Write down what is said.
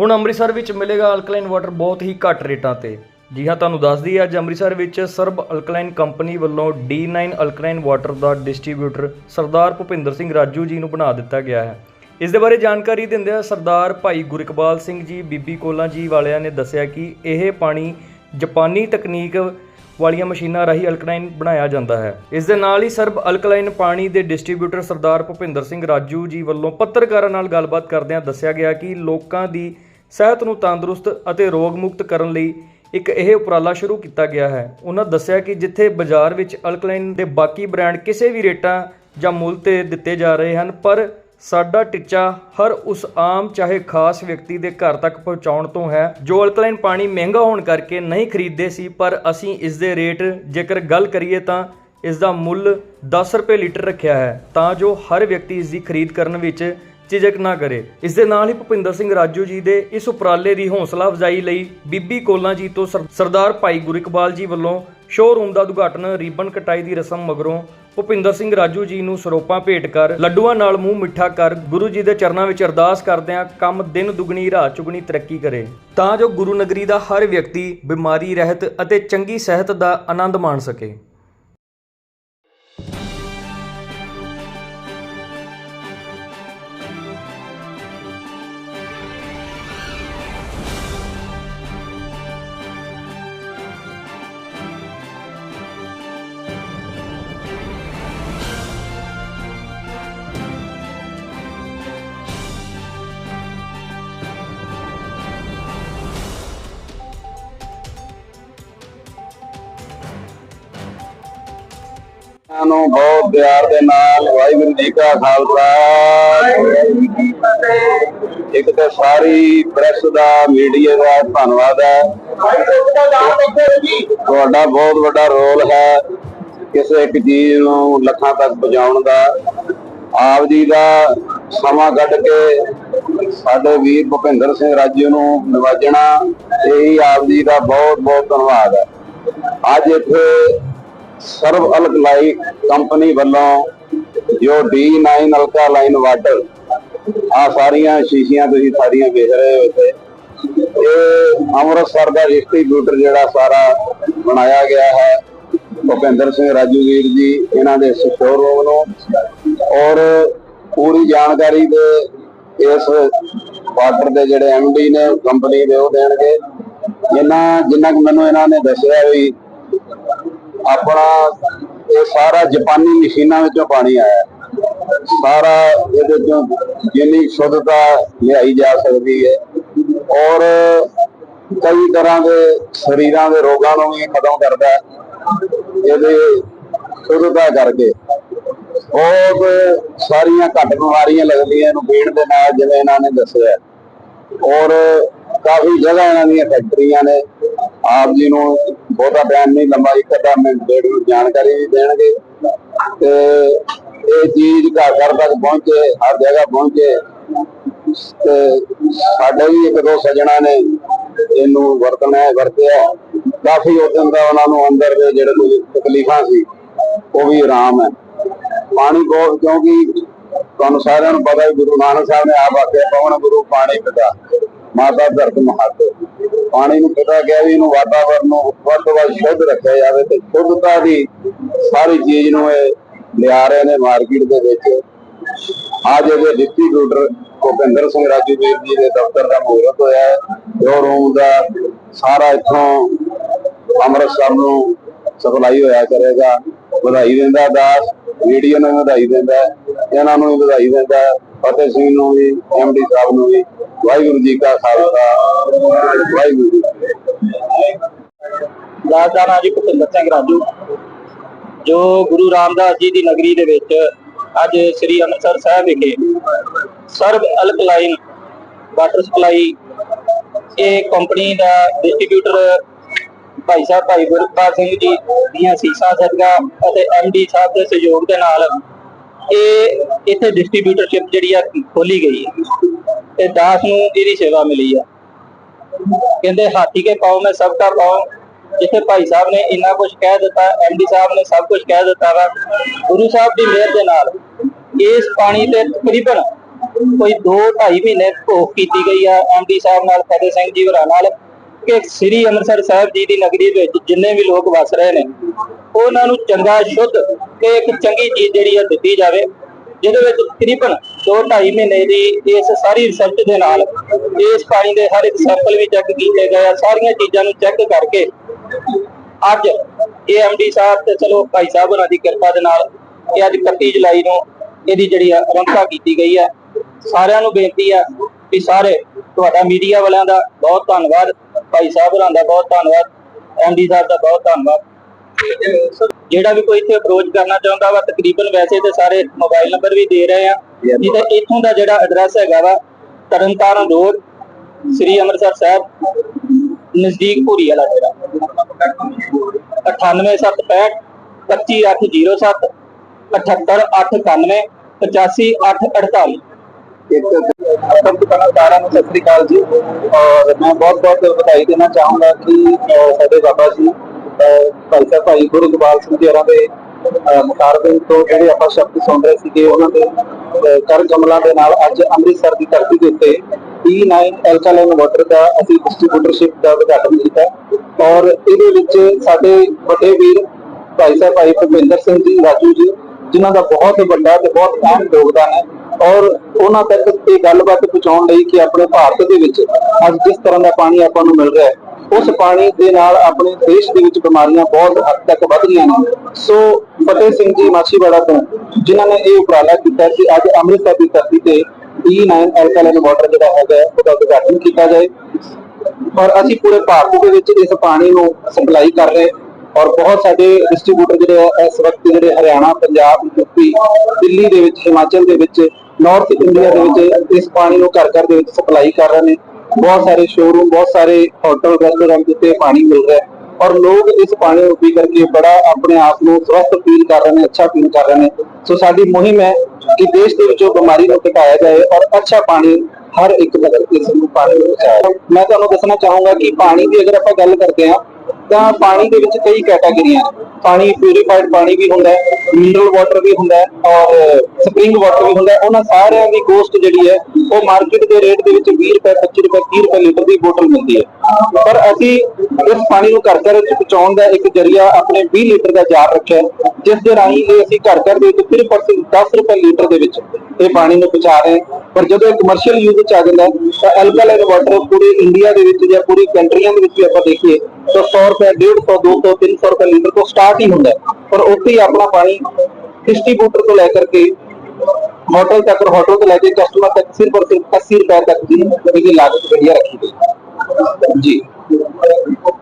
ਹੁਣ ਅੰਮ੍ਰਿਤਸਰ ਵਿੱਚ ਮਿਲੇਗਾ ਅਲਕਲਾਈਨ ਵਾਟਰ ਬਹੁਤ ਹੀ ਘੱਟ ਰੇਟਾਂ ਤੇ। ਜੀ ਹਾਂ, ਤੁਹਾਨੂੰ ਦੱਸ ਦਈਏ ਅੱਜ ਅੰਮ੍ਰਿਤਸਰ ਵਿੱਚ ਸਰਬ ਅਲਕਲਾਈਨ ਕੰਪਨੀ ਵੱਲੋਂ D9 ਅਲਕਲਾਈਨ ਵਾਟਰ ਦਾ ਡਿਸਟ੍ਰੀਬਿਊਟਰ ਸਰਦਾਰ ਭੁਪਿੰਦਰ ਸਿੰਘ ਰਾਜੂ ਜੀ ਨੂੰ ਬਣਾ ਦਿੱਤਾ ਗਿਆ ਹੈ। ਇਸ ਦੇ ਬਾਰੇ ਜਾਣਕਾਰੀ ਦਿੰਦਿਆਂ ਸਰਦਾਰ ਭਾਈ ਗੁਰਕਬਾਲ ਸਿੰਘ ਜੀ, ਬੀਬੀ ਕੋਲਾ ਜੀ ਵਾਲਿਆਂ ਨੇ ਦੱਸਿਆ ਕਿ ਇਹ ਪਾਣੀ ਜਾਪਾਨੀ ਤਕਨੀਕ ਵਾਲੀਆਂ ਮਸ਼ੀਨਾਂ ਰਾਹੀਂ ਅਲਕਲਾਈਨ ਬਣਾਇਆ ਜਾਂਦਾ ਹੈ। ਇਸ ਦੇ ਨਾਲ ਹੀ ਸਰਬ ਅਲਕਲਾਈਨ ਪਾਣੀ ਦੇ ਡਿਸਟ੍ਰੀਬਿਊਟਰ ਸਰਦਾਰ ਭੁਪਿੰਦਰ ਸਿੰਘ ਰਾਜੂ ਜੀ ਵੱਲੋਂ ਪੱਤਰਕਾਰਾਂ ਨਾਲ ਗੱਲਬਾਤ ਕਰਦਿਆਂ ਦੱਸਿਆ ਗਿਆ ਕਿ ਲੋਕਾਂ ਦੀ ਸਿਹਤ ਨੂੰ ਤੰਦਰੁਸਤ ਅਤੇ ਰੋਗ ਮੁਕਤ ਕਰਨ ਲਈ ਇੱਕ ਇਹ ਉਪਰਾਲਾ ਸ਼ੁਰੂ ਕੀਤਾ ਗਿਆ ਹੈ। ਉਹਨਾਂ ਦੱਸਿਆ ਕਿ ਜਿੱਥੇ ਬਾਜ਼ਾਰ ਵਿੱਚ ਅਲਕਲਾਈਨ ਦੇ ਬਾਕੀ ਬ੍ਰਾਂਡ ਕਿਸੇ ਵੀ ਰੇਟਾਂ ਜਾਂ ਮੁੱਲ ਤੇ ਦਿੱਤੇ ਜਾ ਰਹੇ ਹਨ, ਪਰ ਸਾਡਾ ਟੀਚਾ ਹਰ ਉਸ ਆਮ ਚਾਹੇ ਖਾਸ ਵਿਅਕਤੀ ਦੇ ਘਰ ਤੱਕ ਪਹੁੰਚਾਉਣ ਤੋਂ ਹੈ, ਜੋ ਅਲਕਲਾਈਨ ਪਾਣੀ ਮਹਿੰਗਾ ਹੋਣ ਕਰਕੇ ਨਹੀਂ ਖਰੀਦਦੇ ਸੀ, ਪਰ ਅਸੀਂ ਇਸ ਦੇ ਰੇਟ ਜੇਕਰ ਗੱਲ ਕਰੀਏ ਤਾਂ ਇਸ ਦਾ ਮੁੱਲ 10 ਰੁਪਏ ਲੀਟਰ ਰੱਖਿਆ ਹੈ, ਤਾਂ ਜੋ ਹਰ ਵਿਅਕਤੀ ਇਸ ਦੀ ਖਰੀਦ ਕਰਨ ਵਿੱਚ ਝਿਜਕ ਨਾ ਕਰੇ। ਇਸ ਦੇ ਨਾਲ ਹੀ ਭੁਪਿੰਦਰ ਸਿੰਘ ਰਾਜੂ ਜੀ ਦੇ ਇਸ ਉਪਰਾਲੇ ਦੀ ਹੌਸਲਾ ਅਫਜ਼ਾਈ ਲਈ ਬੀਬੀ ਕੋਲਾਂ ਜੀ ਤੋਂ ਸਰ- ਸਰਦਾਰ ਭਾਈ ਗੁਰਿਕਬਾਲ ਜੀ ਵੱਲੋਂ ਸ਼ੋਰੂਮ ਦਾ ਉਦਘਾਟਨ, ਰੀਬਨ ਕਟਾਈ ਦੀ ਰਸਮ ਮਗਰੋਂ ਭੁਪਿੰਦਰ ਸਿੰਘ ਰਾਜੂ ਜੀ ਨੂੰ ਸਰੋਪਾਂ ਭੇਟ ਕਰ, ਲੱਡੂਆਂ ਨਾਲ ਮੂੰਹ ਮਿੱਠਾ ਕਰ, ਗੁਰੂ ਜੀ ਦੇ ਚਰਨਾਂ ਵਿੱਚ ਅਰਦਾਸ ਕਰਦਿਆਂ ਕੰਮ ਦਿਨ ਦੁਗਣੀ ਰਾਤ ਚੁਗਣੀ ਤਰੱਕੀ ਕਰੇ। ਤਾਂ ਜੋ ਗੁਰੂ ਨਗਰੀ ਦਾ ਹਰ ਵਿਅਕਤੀ ਬਿਮਾਰੀ, ਰਹਿਤ ਅਤੇ ਚੰਗੀ ਸਿਹਤ ਦਾ ਆਨੰਦ ਮਾਣ ਸਕੇ। ਇਹਨਾਂ ਨੂੰ ਬਹੁਤ ਪਿਆਰ ਦੇ ਨਾਲ ਵਾਹਿਗੁਰੂ ਜੀ ਕਾ ਖਾਲਸਾ ਇੱਕ ਤੇ ਸਾਰੀ ਪ੍ਰੈਸ ਦਾ, ਮੀਡੀਆ ਦਾ ਧੰਨਵਾਦ ਹੈ। ਤੁਹਾਡਾ ਬਹੁਤ ਵੱਡਾ ਰੋਲ ਹੈ ਕਿਸੇ ਇੱਕ ਚੀਜ਼ ਨੂੰ ਲੱਖਾਂ ਤੱਕ ਪਹੁੰਚਾਉਣ ਦਾ। ਆਪ ਜੀ ਦਾ ਸਮਾਂ ਕੱਢ ਕੇ ਸਾਡੇ ਵੀਰ ਭੁਪਿੰਦਰ ਸਿੰਘ ਰਾਜੂ ਨੂੰ ਨਿਵਾਜਣਾ, ਇਹੀ ਆਪ ਜੀ ਦਾ ਬਹੁਤ ਬਹੁਤ ਧੰਨਵਾਦ ਹੈ। ਅੱਜ ਇੱਥੇ ਸਰਵ ਅਲਕਲਾਈ ਕੰਪਨੀ ਵੱਲੋਂ ਜੋ D9 ਅਲਕਾ ਲਾਈਨ ਵਾਟਰ ਆ ਸਾਰੀਆਂ ਸ਼ੀਸ਼ੀਆਂ ਤੁਸੀਂ ਸਾਰੀਆਂ ਵੇਖ ਰਹੇ ਹੋ ਇੱਥੇ। ਇਹ ਅੰਮ੍ਰਿਤਸਰ ਦਾ ਡਿਸਟ੍ਰੀਬਿਊਟਰ ਜਿਹੜਾ ਸਾਰਾ ਬਣਾਇਆ ਗਿਆ ਹੈ, ਭੁਪਿੰਦਰ ਸਿੰਘ ਰਾਜੂ ਵੀਰ ਜੀ, ਇਹਨਾਂ ਦੇ ਸ਼ੋਰੂਮ ਨੂੰ। ਔਰ ਪੂਰੀ ਜਾਣਕਾਰੀ ਦੇ ਇਸ ਵਾਟਰ ਦੇ ਜਿਹੜੇ ਡੀ ਨੇ ਕੰਪਨੀ ਦੇ ਉਹ ਦੇਣਗੇ। ਇਹਨਾਂ ਜਿੰਨਾ ਕੁ ਮੈਨੂੰ ਇਹਨਾਂ ਨੇ ਦੱਸਿਆ ਵੀ ਆਪਣਾ ਇਹ ਸਾਰਾ ਜਾਪਾਨੀ ਮਸ਼ੀਨਾਂ ਵਿੱਚੋਂ ਪਾਣੀ ਆਇਆ ਸਾਰਾ ਇਹਦੇ ਚੋਂ ਜਿੰਨੀ ਸ਼ੁੱਧਤਾ ਲਿਆਈ ਜਾ ਸਕਦੀ ਹੈ ਔਰ ਕਈ ਤਰ੍ਹਾਂ ਦੇ ਸਰੀਰਾਂ ਦੇ ਰੋਗਾਂ ਨੂੰ ਵੀ ਖਤਮ ਕਰਦਾ ਹੈ ਇਹਦੇ ਸ਼ੁੱਧਤਾ ਕਰਕੇ। ਬਹੁਤ ਸਾਰੀਆਂ ਘੱਟ ਬਿਮਾਰੀਆਂ ਲੱਗਦੀਆਂ ਇਹਨੂੰ ਪੀਣ ਦੇ ਨਾਲ, ਜਿਵੇਂ ਇਹਨਾਂ ਨੇ ਦੱਸਿਆ। ਔਰ ਕਾਫੀ ਜਗ੍ਹਾ ਇਹਨਾਂ ਦੀਆਂ ਫੈਕਟਰੀਆਂ ਨੇ ਆਪ ਜੀ ਨੂੰ ਬਹੁਤਾ ਟਾਈਮ ਨਹੀਂ, ਲੰਬਾ ਇੱਕ ਅੱਧਾ ਮਿੰਟ, ਡੇਢ ਮਿੰਟ ਜਾਣਕਾਰੀ ਵੀ ਦੇਣਗੇ। ਤੇ ਇਹ ਚੀਜ਼ ਘਰ ਘਰ ਤੱਕ ਪਹੁੰਚੇ, ਹਰ ਜਗ੍ਹਾ ਪਹੁੰਚੇ। ਤੇ ਸਾਡੇ ਵੀ ਇੱਕ ਦੋ ਸੱਜਣਾ ਨੇ, ਇਹਨੂੰ ਵਰਤਣਾ ਵਰਤਿਆ ਕਾਫੀ ਉਦੋਂ ਦਾ ਉਹਨਾਂ ਨੂੰ ਅੰਦਰ ਦੇ ਜਿਹੜੇ ਕੋਈ ਤਕਲੀਫਾਂ ਸੀ, ਉਹ ਵੀ ਆਰਾਮ ਹੈ। ਪਾਣੀ ਬਹੁਤ, ਕਿਉਂਕਿ ਤੁਹਾਨੂੰ ਸਾਰਿਆਂ ਨੂੰ ਪਤਾ ਹੈ ਗੁਰੂ ਨਾਨਕ ਸਾਹਿਬ ਨੇ ਆਪ ਆਖਿਆ, ਪਵਨ ਗੁਰੂ ਪਾਣੀ ਪਿਤਾ। ਮਾਤਾ ਧਰਤ ਮਹੱਤ ਪਾਣੀ ਨੂੰ ਪਿਤਾ ਕਿਹਾ ਵੀ ਇਹਨੂੰ ਵਾਤਾਵਰਨ ਨੂੰ ਵੱਧ ਤੋਂ ਵੱਧ ਸ਼ੁੱਧ ਰੱਖਿਆ ਜਾਵੇ ਤੇ ਸ਼ੁੱਧਤਾ ਦੀ ਸਾਰੀ ਚੀਜ਼ ਨੂੰ ਇਹ ਲਿਆ ਰਹੇ ਨੇ ਮਾਰਕੀਟ ਦੇ ਵਿੱਚ। ਅੱਜ ਇਹਦੇ ਡਿਸਟ੍ਰੀਬਿਊਟਰ ਭੁਪਿੰਦਰ ਸਿੰਘ ਰਾਜੂ ਵੀਰ ਜੀ ਦੇ ਦਫ਼ਤਰ ਦਾ ਮਹੂਰਤ ਹੋਇਆ ਹੈ। ਜੋ ਰੂਮ ਦਾ ਸਾਰਾ ਇੱਥੋਂ ਅੰਮ੍ਰਿਤਸਰ ਨੂੰ ਸਪਲਾਈ ਹੋਇਆ ਕਰੇਗਾ। ਵਧਾਈ ਦਿੰਦਾ ਦਾਸ। ਵੀਡੀਓ ਨੂੰ ਵਧਾਈ ਦਿੰਦਾ ਇਹਨਾਂ ਨੂੰ ਵੀ ਵਧਾਈ ਦਿੰਦਾ ਫਤਿਹ ਸਿੰਘ ਨੂੰ ਵੀ ਐਮਡੀ ਸਾਹਿਬ ਨੂੰ ਵੀ, ਵਾਹਿਗੁਰੂ ਜੀ ਕਾ ਖਾਲਸਾ, ਵਾਹਿਗੁਰੂ ਜੀ ਕੀ ਜੀ ਭੁਪਿੰਦਰ ਸਿੰਘ ਰਾਜੂ, ਜੋ ਗੁਰੂ ਰਾਮਦਾਸ ਜੀ ਦੀ ਨਗਰੀ ਦੇ ਵਿੱਚ ਅੱਜ ਸ੍ਰੀ ਅੰਮ੍ਰਿਤਸਰ ਸਾਹਿਬ ਵਿਖੇ ਸਰਬ ਅਲਕਲਾਈਨ ਵਾਟਰ ਸਪਲਾਈ, ਇਹ ਕੰਪਨੀ ਦਾ ਡਿਸਟ੍ਰੀਬਿਊਟਰ ਭਾਈ ਸਾਹਿਬ, ਭਾਈ ਗੁਰਪਾਲ ਸਿੰਘ ਜੀ ਦੀਆਂ ਸੀਸਾ ਸਦਕਾ ਅਤੇ ਐਮਡੀ ਸਾਹਿਬ ਦੇ ਸਹਿਯੋਗ ਦੇ ਨਾਲ ਇਹ ਇੱਥੇ ਡਿਸਟ੍ਰੀਬਿਊਟਰਸ਼ਿਪ ਜਿਹੜੀ ਆ ਖੋਲੀ ਗਈ ਹੈ। ਤੇ ਦਾਸ ਨੂੰ ਇਹਦੀ ਸੇਵਾ ਮਿਲੀ ਆ। ਕਹਿੰਦੇ, ਹਾਥੀ ਕੇ ਪਾਉ ਮੈਂ ਸਭ ਕਾ ਪਾਉ ਜਿੱਥੇ ਭਾਈ ਸਾਹਿਬ ਨੇ ਇੰਨਾ ਕੁਝ ਕਹਿ ਦਿੱਤਾ ਐਮਡੀ ਸਾਹਿਬ ਨੇ ਸਭ ਕੁਝ ਕਹਿ ਦਿੱਤਾ ਵਾ। ਗੁਰੂ ਸਾਹਿਬ ਦੀ ਮਿਹਰ ਦੇ ਨਾਲ ਇਸ ਪਾਣੀ ਤੇ ਤਕਰੀਬਨ ਕੋਈ 2-2.5 ਮਹੀਨੇ ਭੋਗ ਕੀਤੀ ਗਈ ਆ। ਐਮਡੀ ਸਾਹਿਬ ਨਾਲ, ਫਤਿਹ ਸਿੰਘ ਜੀ ਹੋਰਾਂ ਨਾਲ ਕਿ ਸ੍ਰੀ ਅੰਮ੍ਰਿਤਸਰ ਸਾਹਿਬ ਜੀ ਦੀ ਨਗਰੀ ਵਿੱਚ ਜਿੰਨੇ ਵੀ ਲੋਕ ਵਸ ਰਹੇ ਨੇ, ਉਹਨਾਂ ਨੂੰ ਚੰਗਾ ਸ਼ੁੱਧ ਤੇ ਇੱਕ ਚੰਗੀ ਚੀਜ਼ ਜਿਹੜੀ ਆ ਦਿੱਤੀ ਜਾਵੇ, ਜਿਹਦੇ ਵਿੱਚ ਤਕਰੀਬਨ 2-2.5 ਮਹੀਨੇ ਦੀ ਇਸ ਸਾਰੀ ਰਿਸਰਚ ਦੇ ਨਾਲ, ਇਸ ਪਾਣੀ ਦੇ ਹਰ ਇੱਕ ਸੈਂਪਲ ਵੀ ਚੈੱਕ ਕੀਤੇ ਗਏ ਆ, ਸਾਰੀਆਂ ਚੀਜ਼ਾਂ ਨੂੰ ਚੈੱਕ ਕਰਕੇ ਅੱਜ ਇਹ ਐਮਡੀ ਸਾਹਿਬ ਤੇ ਚਲੋ ਭਾਈ ਸਾਹਿਬ ਉਹਨਾਂ ਦੀ ਕਿਰਪਾ ਦੇ ਨਾਲ ਇਹ ਅੱਜ 31 ਜੁਲਾਈ ਨੂੰ ਇਹਦੀ ਜਿਹੜੀ ਆ ਆਰੰਭਤਾ ਕੀਤੀ ਗਈ ਹੈ ਸਾਰਿਆਂ ਨੂੰ ਬੇਨਤੀ ਆ ਕਿ ਸਾਰੇ ਤੁਹਾਡਾ ਮੀਡੀਆ ਵਾਲਿਆਂ ਦਾ ਬਹੁਤ ਧੰਨਵਾਦ, ਭਾਈ ਸਾਹਿਬ ਹੋਰਾਂ ਦਾ ਬਹੁਤ ਧੰਨਵਾਦ ਐਮਡੀ ਸਾਹਿਬ ਦਾ ਬਹੁਤ ਧੰਨਵਾਦ। ਜਿਹੜਾ ਵੀ ਕੋਈ ਇੱਥੇ ਅਪਰੋਚ ਕਰਨਾ ਚਾਹੁੰਦਾ ਵਾ, ਤਕਰੀਬਨ ਵੈਸੇ ਤੇ ਸਾਰੇ ਮੋਬਾਈਲ ਨੰਬਰ ਵੀ ਦੇ ਰਹੇ ਆ। ਨਹੀਂ ਇੱਥੋਂ ਦਾ ਜਿਹੜਾ ਐਡਰੈਸ ਹੈਗਾ ਵਾ, ਤਰਨਤਾਰਨ ਰੋਡ ਸ੍ਰੀ ਅੰਮ੍ਰਿਤਸਰ ਸਾਹਿਬ, ਨਜ਼ਦੀਕ ਭੂਰੀ ਵਾਲਾ ਡੇਰਾ 98765 25807 78891 85848 ਇੱਕ ਅਸਲ ਦੁਕਾਨਾਂ ਸਾਰਿਆਂ ਨੂੰ ਸਤਿ ਸ੍ਰੀ ਅਕਾਲ ਜੀ। ਔਰ ਮੈਂ ਬਹੁਤ ਬਹੁਤ ਵਧਾਈ ਦੇਣਾ ਚਾਹੂੰਗਾ ਕਿ ਸਾਡੇ ਬਾਬਾ ਜੀ ਭਾਈ ਸਾਹਿਬ ਭਾਈ ਗੁਰੂ ਗੋਪਾਲ ਸਿੰਘ ਜੀ ਹੋਰਾਂ ਦੇ ਅਹ, ਤੋਂ ਜਿਹੜੇ ਆਪਾਂ ਸ਼ਬਦ ਸੁਣ ਰਹੇ ਸੀਗੇ ਉਹਨਾਂ ਦੇ ਕਰ ਕਮਲਾਂ ਦੇ ਨਾਲ ਅੱਜ ਅੰਮ੍ਰਿਤਸਰ ਦੀ ਧਰਤੀ ਦੇ ਉੱਤੇ E9 ਐਲਕਾਲਾਈਨ ਵਾਟਰ ਦਾ ਅਸੀਂ ਡਿਸਟ੍ਰੀਬਿਊਟਰਸ਼ਿਪ ਦਾ ਉਦਘਾਟਨ ਕੀਤਾ। ਔਰ ਇਹਦੇ ਵਿੱਚ ਸਾਡੇ ਵੱਡੇ ਵੀਰ ਭਾਈ ਸਾਹਿਬ ਭਾਈ ਭੁਪਿੰਦਰ ਸਿੰਘ ਜੀ ਰਾਜੂ ਜੀ ਜਿਨ੍ਹਾਂ ਦਾ ਬਹੁਤ ਵੱਡਾ ਤੇ ਬਹੁਤ ਅਹਿਮ ਯੋਗਦਾਨ ਹੈ। ਔਰ ਉਹਨਾਂ ਤੱਕ ਇਹ ਗੱਲਬਾਤ ਪਹੁੰਚਾਉਣ ਲਈ ਕਿ ਆਪਣੇ ਭਾਰਤ ਦੇ ਵਿੱਚ ਅੱਜ ਜਿਸ ਤਰ੍ਹਾਂ ਦਾ ਪਾਣੀ ਆਪਾਂ ਨੂੰ ਮਿਲ ਰਿਹਾ ਹੈ, ਉਸ ਪਾਣੀ ਦੇ ਨਾਲ ਆਪਣੇ ਦੇਸ਼ ਦੇ ਵਿੱਚ ਬਿਮਾਰੀਆਂ ਬਹੁਤ ਹੱਦ ਤੱਕ ਵੱਧ ਰਹੀਆਂ ਨੇ। ਸੋ ਫਤਿਹ ਸਿੰਘ ਜੀ ਮਾਛੀਵਾੜਾ ਤੋਂ, ਜਿਨ੍ਹਾਂ ਨੇ ਇਹ ਉਪਰਾਲਾ ਕੀਤਾ ਕਿ ਅੱਜ ਅੰਮ੍ਰਿਤਸਰ ਦੀ ਧਰਤੀ ਤੇ E9 ਐਲਕਾਲਾਈਨ ਵਾਟਰ ਜਿਹੜਾ ਹੈਗਾ ਉਹਦਾ ਉਦਘਾਟਨ ਕੀਤਾ ਜਾਏ। ਔਰ ਅਸੀਂ ਪੂਰੇ ਭਾਰਤ ਦੇ ਵਿੱਚ ਇਸ ਪਾਣੀ ਨੂੰ ਸਪਲਾਈ ਕਰ ਰਹੇ ਔਰ ਬਹੁਤ ਸਾਡੇ ਡਿਸਟ੍ਰੀਬਿਊਟਰ ਜਿਹੜੇ ਆ, ਇਸ ਵਕਤ ਜਿਹੜੇ ਹਰਿਆਣਾ, ਪੰਜਾਬ ਯੂਪੀ ਦਿੱਲੀ ਦੇ ਵਿੱਚ, ਹਿਮਾਚਲ ਦੇ ਵਿੱਚ ਨਾਰਥ ਇੰਡੀਆ ਦੇ ਵਿੱਚ ਇਸ ਪਾਣੀ ਨੂੰ ਘਰ ਘਰ ਦੇ ਵਿੱਚ ਸਪਲਾਈ ਕਰ ਰਹੇ ਨੇ। ਬਹੁਤ ਸਾਰੇ ਸ਼ੋਰੂਮ ਬਹੁਤ ਸਾਰੇ ਹੋਟਲ ਰੈਸਟੋਰੈਂਟ ਜਿੱਥੇ ਪਾਣੀ ਮਿਲ ਰਿਹਾ ਹੈ ਔਰ ਲੋਕ ਇਸ ਪਾਣੀ ਨੂੰ ਪੀ ਕਰਕੇ ਬੜਾ ਆਪਣੇ ਆਪ ਨੂੰ ਸਵਸਥ ਫੀਲ ਕਰ ਰਹੇ ਨੇ, ਅੱਛਾ ਫੀਲ ਕਰ ਰਹੇ ਨੇ। ਸੋ ਸਾਡੀ ਮੁਹਿੰਮ ਹੈ ਕਿ ਦੇਸ਼ ਦੇ ਵਿੱਚੋਂ ਬਿਮਾਰੀ ਨੂੰ ਘਟਾਇਆ ਜਾਏ ਔਰ ਅੱਛਾ ਪਾਣੀ ਹਰ ਇੱਕ ਤੱਕ ਇਸ ਨੂੰ ਪਾਣੀ ਨੂੰ ਪਹੁੰਚਾਇਆ ਮੈਂ ਤੁਹਾਨੂੰ ਦੱਸਣਾ ਚਾਹੂੰਗਾ ਕਿ ਪਾਣੀ ਦੀ ਅਗਰ ਆਪਾਂ ਗੱਲ ਕਰਦੇ ਹਾਂ ਤਾਂ ਪਾਣੀ ਦੇ ਵਿੱਚ ਕਈ ਕੈਟਾਗਰੀਆਂ ਪਾਣੀ ਪਿਊਰੀਫਾਈਡ ਪਾਣੀ ਵੀ ਹੁੰਦਾ ਹੈ ਮਿਨਰਲ ਵਾਟਰ ਵੀ ਹੁੰਦਾ ਹੈ, ਔਰ ਸਪ੍ਰਿੰਗ ਵਾਟਰ ਵੀ ਹੁੰਦਾ ਹੈ। ਉਹਨਾਂ ਸਾਰਿਆਂ ਦੀ ਕੋਸਟ ਜਿਹੜੀ ਹੈ, ਉਹ ਮਾਰਕੀਟ ਦੇ ਰੇਟ ਦੇ ਵਿੱਚ 20 ਰੁਪਏ 25 ਰੁਪਏ 30 ਰੁਪਏ ਲੀਟਰ ਦੀ ਬੋਤਲ ਮਿਲਦੀ ਹੈ। ਪਰ ਅਸੀਂ ਇਸ ਪਾਣੀ ਨੂੰ ਘਰ ਘਰ ਵਿੱਚ ਪਹੁੰਚਾਉਣ ਦਾ ਇੱਕ ਜਰੀਆ ਆਪਣੇ 20 ਲੀਟਰ ਦਾ ਜਾਰ ਰੱਖਿਆ ਜਿਸ ਦੇ ਰਾਹੀਂ ਇਹ ਅਸੀਂ ਘਰ ਘਰ ਦੇ ਵਿੱਚ ਸਿਰਫ ਔਰ ਸਿਰਫ 10 ਰੁਪਏ ਲੀਟਰ ਦੇ ਵਿੱਚ ਇਹ ਪਾਣੀ ਨੂੰ ਪਹੁੰਚਾ ਰਹੇ ਹਾਂ। ਪਰ ਜਦੋਂ ਇਹ ਕਮਰਸ਼ੀਅਲ ਯੂਜ਼ ਵਿੱਚ ਆ ਜਾਂਦਾ ਹੈ, ਤਾਂ ਐਲਕਲਾਈਨ ਵਾਟਰ ਪੂਰੇ ਇੰਡੀਆ ਦੇ ਵਿੱਚ ਜਾਂ ਪੂਰੀ ਕੰਟਰੀਆਂ ਦੇ ਵਿੱਚ ਵੀ ਆਪਾਂ ਦੇਖੀਏ, ਤਾਂ 100 ਰੁਪਏ 150 200 300 ਰੁਪਏ ਲੀਟਰ ਤੋਂ ਸਟਾਰਟ ਹੀ ਹੁੰਦਾ ਹੈ। ਪਰ ਉੱਥੇ ਹੀ ਆਪਣਾ ਪਾਣੀ ਡਿਸਟ੍ਰੀਬਿਊਟਰ ਤੋਂ ਲੈ ਕਰਕੇ ਹੋਟਲ ਤੱਕ ਹੋਟਲ ਤੋਂ ਲੈ ਕੇ ਕਸਟਮਰ ਤੱਕ ਸਿਰਫ ਔਰ ਸਿਰਫ 80 ਰੁਪਏ ਤੱਕ ਦੀ ਇਹਦੀ ਲਾਗਤ ਜਿਹੜੀ ਹੈ ਰੱਖੀ ਗਈ। ਹੈ। ਜੀ।